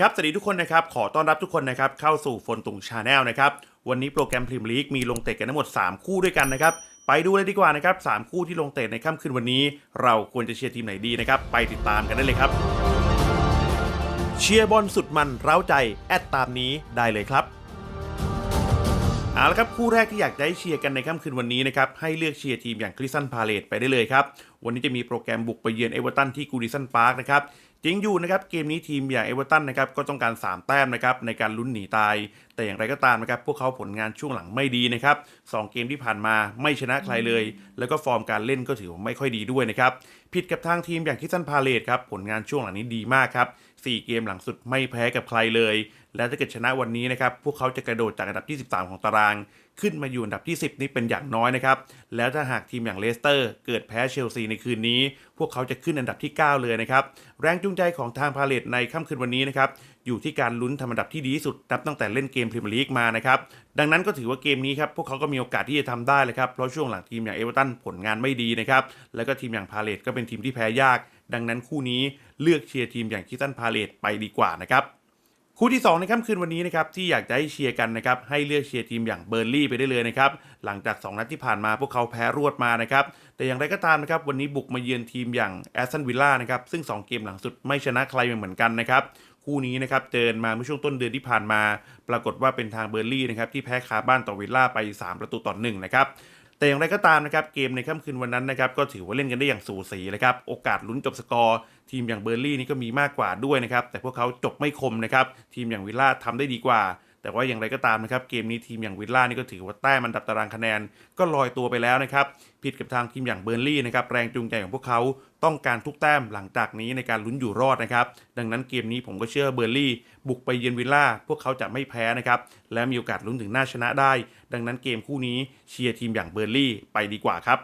ครับ สวัสดีทุกคนนะครับ ขอต้อนรับทุกคนนะครับ เข้าสู่ฟนตุงชาแนลนะครับ วันนี้โปรแกรมพรีเมียร์ลีกมีลงเตะกันทั้งหมด 3 คู่ด้วยกันนะครับ ไปดูเลยดีกว่านะครับ 3 คู่ที่ลงเตะในค่ำคืนวันนี้ เราควรจะเชียร์ทีมไหนดีนะครับ ไปติดตามกันได้เลยครับ เชียร์บอลสุดมันเร้าใจ แอดตามนี้ได้เลยครับ เอาละครับคู่แรกที่อยากจะให้เชียร์กันในค่ำคืนวันนี้นะครับ ให้เลือกเชียร์ทีมอย่างคริสตันพาเลตไปได้เลยครับวันนี้จะมีโปรแกรมบุกไปเยือนเอเวอร์ตันที่กูดิสันพาร์คนะครับจริงอยู่นะครับเกมนี้ทีมอย่างเอเวอร์ตันนะครับก็ต้องการ 3 แต้มนะครับในการลุ้นหนีตาย แต่อย่างไรก็ตามนะครับพวกเขาผลงานช่วงหลังไม่ดีนะครับสองเกมที่ผ่านมาไม่ชนะใครเลย แล้วก็ฟอร์มการเล่นก็ถือว่าไม่ค่อยดีด้วยนะครับผิดกับทางทีมอย่างคิสันพาเลตครับผลงานช่วงหลังนี้ดีมากครับสี่เกมหลังสุดไม่แพ้กับใครเลย และถ้าเกิดชนะวันนี้นะครับพวกเขาจะกระโดดจากอันดับที่ 13 ของตาราง ขึ้นมาอยู่อันดับที่ 10 นี่เป็นอย่างน้อยนะครับ แล้วถ้าหากทีมอย่างเลสเตอร์ เกิดแพ้เชลซีในคืนนี้ พวกเขาจะขึ้นอันดับที่ 9 เลยนะครับ แรงจูงใจของทางพาเลตในค่ำคืนวันนี้นะครับ อยู่ที่การลุ้นทำอันดับที่ดีที่สุดนับตั้งแต่เล่นเกมพรีเมียร์ลีกมานะครับ ดังนั้นก็ถือว่าเกมนี้ครับ พวกเขาก็มีโอกาสที่จะทำได้เลยครับ เพราะช่วงหลังทีมอย่างเอเวอร์ตันผลงานไม่ดีนะครับ แล้วก็ทีมอย่างพาเลตก็เป็นทีมที่แพ้ยาก ดังนั้นคู่นี้เลือกเชียร์ทีมอย่างคิสตันพาเลตไปดีกว่านะครับ คู่ที่ 2 ในค่ำคืนวันนี้นะครับที่อยากจะให้เชียร์กันนะครับให้เลือกเชียร์ทีมอย่างเบอร์ลี่ไปได้เลยนะครับหลังจาก 2 นัดที่ผ่านมาพวกเขาแพ้รวดมานะครับแต่อย่างไรก็ตามนะครับวันนี้บุกมาเยือนทีมอย่างแอสตันวิลล่านะครับซึ่ง 2 เกมหลังสุดไม่ชนะใครเหมือนกันนะครับคู่นี้นะครับเจอมาเมื่อช่วงต้นเดือนที่ผ่านมา ปรากฏว่าเป็นทางเบอร์ลี่นะครับที่แพ้คาบ้านต่อวิลล่าไป 3 ประตูต่อ1นะครับ แต่อย่างไรก็ตามนะครับเกมในค่ำคืนวันนั้นนะครับก็ถือว่าเล่นกันได้อย่างสูสีเลยครับโอกาสลุ้นจบสกอร์ทีมอย่างเบอร์ลี่นี่ก็มีมากกว่าด้วยนะครับแต่พวกเขาจบไม่คมนะครับทีมอย่างวิลล่าทำได้ดีกว่า แต่ว่าอย่างไรก็ตามนะครับเกมนี้ทีมอย่างวิลล่านี่ก็ถือว่าแต้มอันดับตารางคะแนนก็ลอยตัวไปแล้วนะครับผิดกับทางทีมอย่างเบอร์ลี่นะครับแรงจูงใจของพวกเขาต้องการทุกแต้มหลังจากนี้ในการลุ้นอยู่รอดนะครับดังนั้นเกมนี้ผมก็เชื่อเบอร์ลี่ บุกไปเยือนวิลล่าพวกเขาจะไม่แพ้นะครับและมีโอกาสลุ้นถึงหน้าชนะได้ ดังนั้นเกมคู่นี้เชียร์ทีมอย่างเบอร์ลี่ไปดีกว่าครับ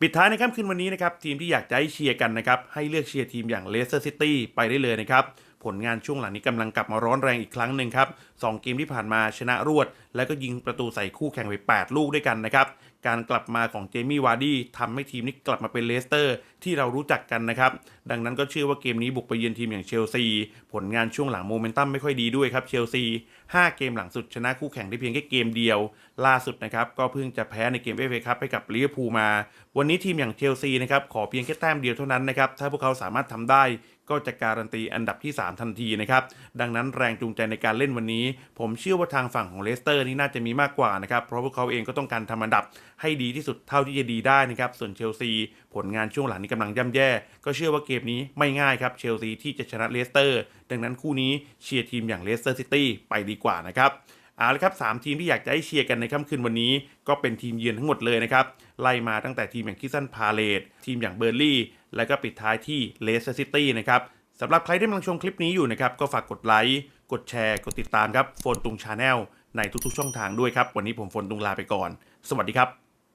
ปิดท้ายในค่ำคืนวันนี้นะครับทีมที่อยากจะให้เชียร์กันนะครับให้เลือกเชียร์ทีมอย่างเลสเตอร์ซิตี้ไปได้เลยนะครับ ผลงานช่วงหลังนี้กำลังกลับมาร้อนแรงอีกครั้งหนึ่งครับสองเกมที่ผ่านมาชนะรวด แล้วก็ยิงประตูใส่คู่แข่งไป 8 ลูกด้วยกันนะครับ การกลับมาของเจมี่วาร์ดี้ทำให้ทีมนี้กลับมาเป็นเลสเตอร์ ที่เรารู้จักกันนะครับ ดังนั้นก็เชื่อว่าเกมนี้บุกไปเยือนทีมอย่างเชลซี ผลงานช่วงหลังโมเมนตัมไม่ค่อยดีด้วยครับเชลซี 5 เกมหลังสุดชนะคู่แข่งได้เพียงแค่เกมเดียว ล่าสุดนะครับก็เพิ่งจะแพ้ในเกมเอฟเอคัพให้กับลิเวอร์พูลมา วันนี้ทีมอย่างเชลซีนะครับขอเพียงแค่แต้มเดียวเท่านั้นนะครับถ้าพวกเขาสามารถทำได้ก็จะการันตีอันดับที่ 3 ทันทีนะครับดังนั้นแรงจูงใจในการเล่นวันนี้ ผมเชื่อว่าทางฝั่งของเลสเตอร์นี่น่าจะมีมากกว่านะครับ เพราะพวกเขาเองก็ต้องการทำอันดับให้ดีที่สุดเท่าที่จะดีได้นะครับ ส่วนเชลซีผลงานช่วงหลังนี้กำลังย่ำแย่ ก็เชื่อว่าเกมนี้ไม่ง่ายครับ เชลซีที่จะชนะเลสเตอร์ ดังนั้นคู่นี้เชียร์ทีมอย่างเลสเตอร์ซิตี้ไปดีกว่านะครับเอาละครับสามทีมที่อยากจะให้เชียร์กันในค่ำคืนวันนี้ ก็เป็นทีมเยือนทั้งหมดเลยนะครับ ไล่มาตั้งแต่ทีมอย่างคิสซันพาเลตทีมอย่างเบอร์ลี่ และก็ปิดท้ายที่เลสเตอร์ซิตี้นะครับสำหรับใครที่กำลังชมคลิปนี้อยู่นะครับ ก็ฝากกดไลค์ กดแชร์ กดติดตามครับ โฟนตุงชาแนล ในทุกๆ ช่องทางด้วยครับ วันนี้ผมฝนตุงลาไปก่อน สวัสดีครับ